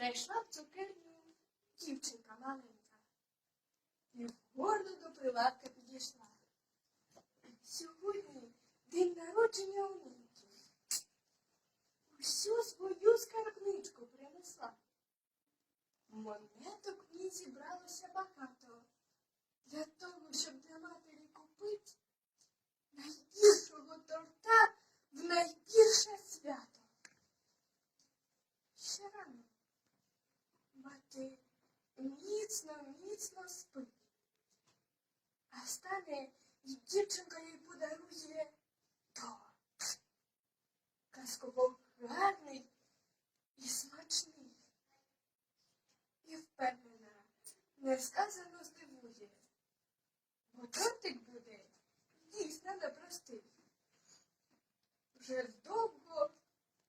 Зайшла в цукерню дівчинка маленька і гордо до прилавка підійшла. Сьогодні день народження у Нінки. Усю свою скарбничку принесла. Монеток в ній зібралося багато. Для того, щоб для матері купити найбільшого торта в найбільше свято. Ще рано. Мати міцно, міцно спить. А стане і дівчинка їй подарує торт. Казково гарний і смачний. І впевнена, несказано здивує, бо тортик буде дійсно непростий. Вже довго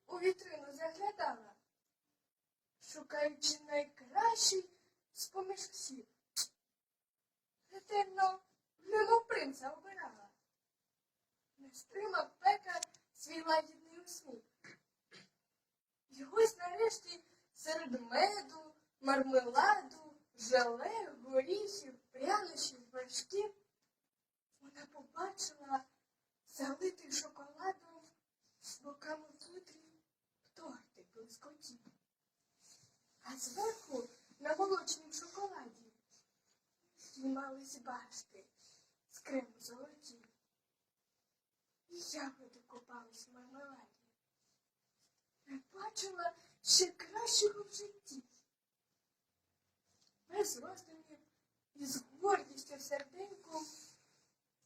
у вітрину заглядала, шукаючи найкращий з-поміж всіх. Ретельно немов принца обирала. Не стримав пекар свій лагідний усміх. І ось нарешті серед меду, мармеладу, желе, горіхів, прянощів, вершків вона побачила залитий шоколадом з боками футрі тортик блискотів. А зверху на молочнім шоколаді знімались башти з крему золоті. І ягоди купались в мармеладі. Не бачила ще кращого в житті. Без роздумів і з гордістю в серденьку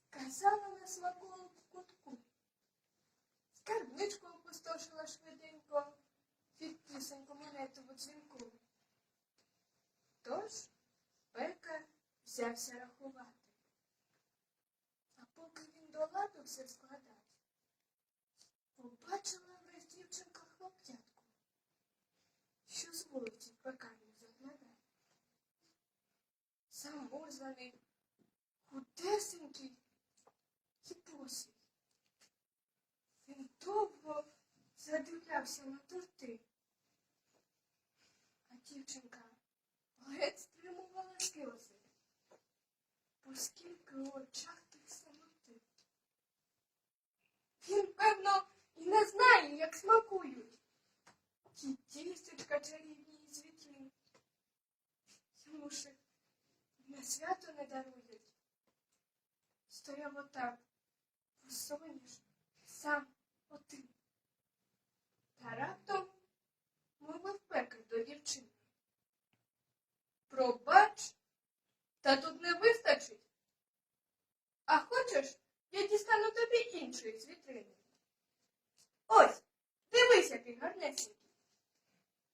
казала на смаковому кутку. Скарбничку опустошила швиденько під пісеньку монету в дзвінку. Тож пекар взявся рахувати. А поки він до ладу все складав, побачила враз дівчинка хлоп'ятку, що з вулиці в пекарню заглядає. Замозаний, худесенький і босий. Він довго задивлявся на торти. А дівчинка ледь стримувала сльози, оскільки у очах тих самоти. Він, певно, і не знає, як смакують. Ті тістечка чарівні і звітлі. Йому ж на свято не дарують. Стояв отак, посоніш, сам один. Та раптом мовив пекар до дівчини. Пробач, та тут не вистачить. А хочеш, я дістану тобі іншої з вітрини. Ось, дивись, який гарнесенький.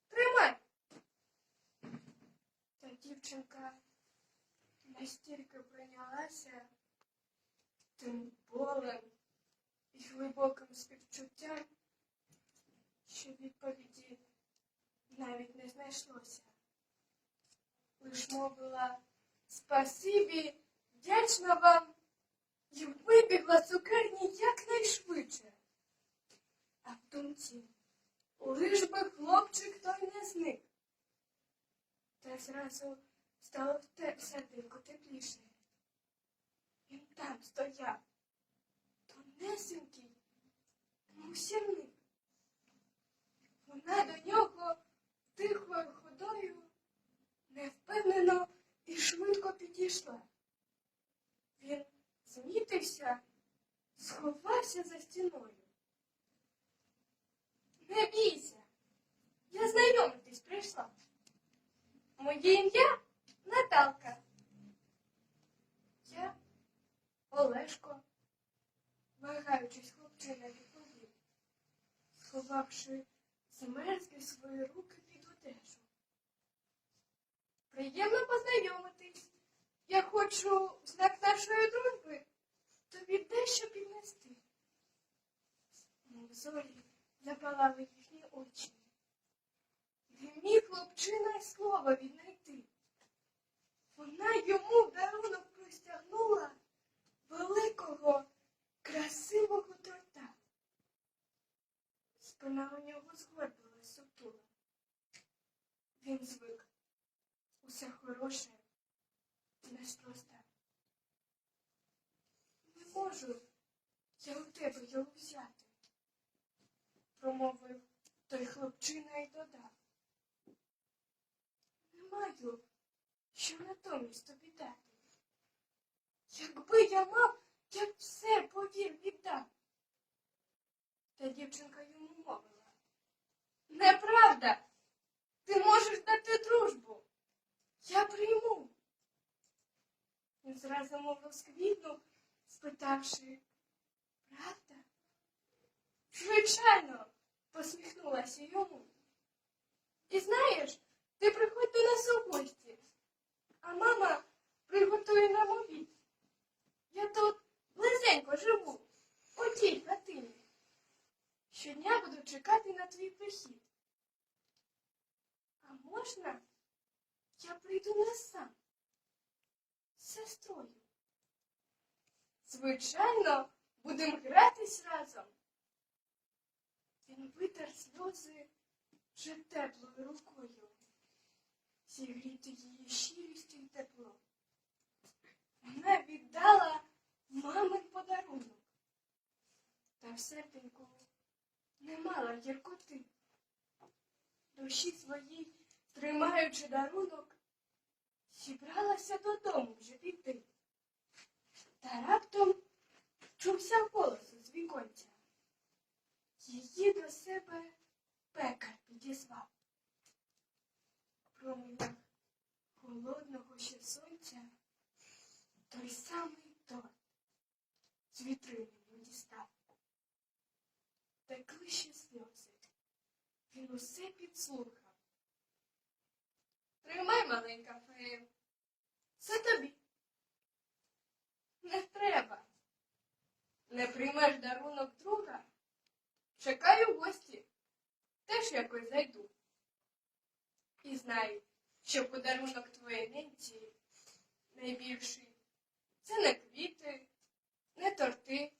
Тримай. Та дівчинка настільки прийнялася тим болем і глибоким співчуттям, що відповіді навіть не знайшлося. Лиш мовила спасибі, вдячна вам і вибігла з цукерні якнайшвидше. А в думці лиш би хлопчик той не зник. Та зразу стало в те тепліше. Він там стояв, тонесенький, мов сірник. Вона до нього тихою ходою невпевнено і швидко підійшла. Він змітився, сховався за стіною. Не бійся, я знайомитись прийшла. Моє ім'я Наталка. Я Олешко, вагаючись хлопчина відповів, сховавши змерзлі свої руки під одежу. Приємно познайомитись. Я хочу в знак нашої дружби тобі дещо піднести. Мов зорі запалали їхні очі. Не міг хлопчина й слова віднайти. Вона йому в дарунок простягнула великого, красивого торта. Спина у нього згорбилась сутула. він звик. Усе хороше неспроста. Не можу я у тебе його взяти, промовив той хлопчина і додав. Не маю, що натомість тобі дати. Якби я мав, я б все повір віддав. Та дівчинка йому мовила. Неправда. Ти можеш дати дружбу. Я прийму. Він зразу мовив сквітнув, спитавши, правда? Звичайно, посміхнулася йому. І знаєш, ти приходь до нас у гості, а мама приготує нам обід. Я тут близенько живу, у тій хатині. Щодня буду чекати на твій прихід. А можна я прийду не сам з сестрою? Звичайно, будемо гратись разом. Він витер сльози вже теплою рукою, зігріти її щирістю й тепло. Вона віддала мамин подарунок, та в серденьку не мала гіркоти. Душі своїй, тримаючи дарунок, зібралася додому вже піти. Та раптом чувся голос з віконця. Її до себе пекар підізвав. Промінях холодного ще сонця той самий торт з вітрини дістав. Текли ще сльози. Він усе підслухав. Тримай, маленька фея. Це тобі. Не треба. Не приймеш дарунок друга. Чекаю гості. Теж якось зайду. І знай, що подарунок твоєї ненці найбільший. Це не квіти, не торти,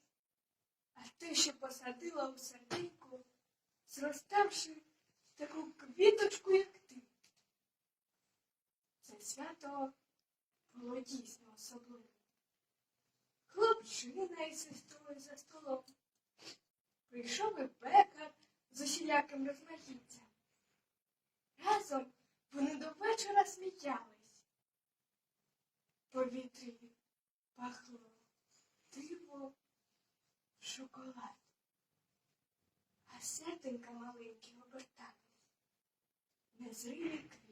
а ти, що посадила у серденьку, зроставши таку квіточку, як. Це свято було дійсно особливе. Хлопчина із сестрою за столом. Прийшов і пекар з усіляким розмаїттям. Разом вони до вечора сміялись. Повітрі пахло диво, шоколад, а серденька маленькі обертались. Незримі квіти.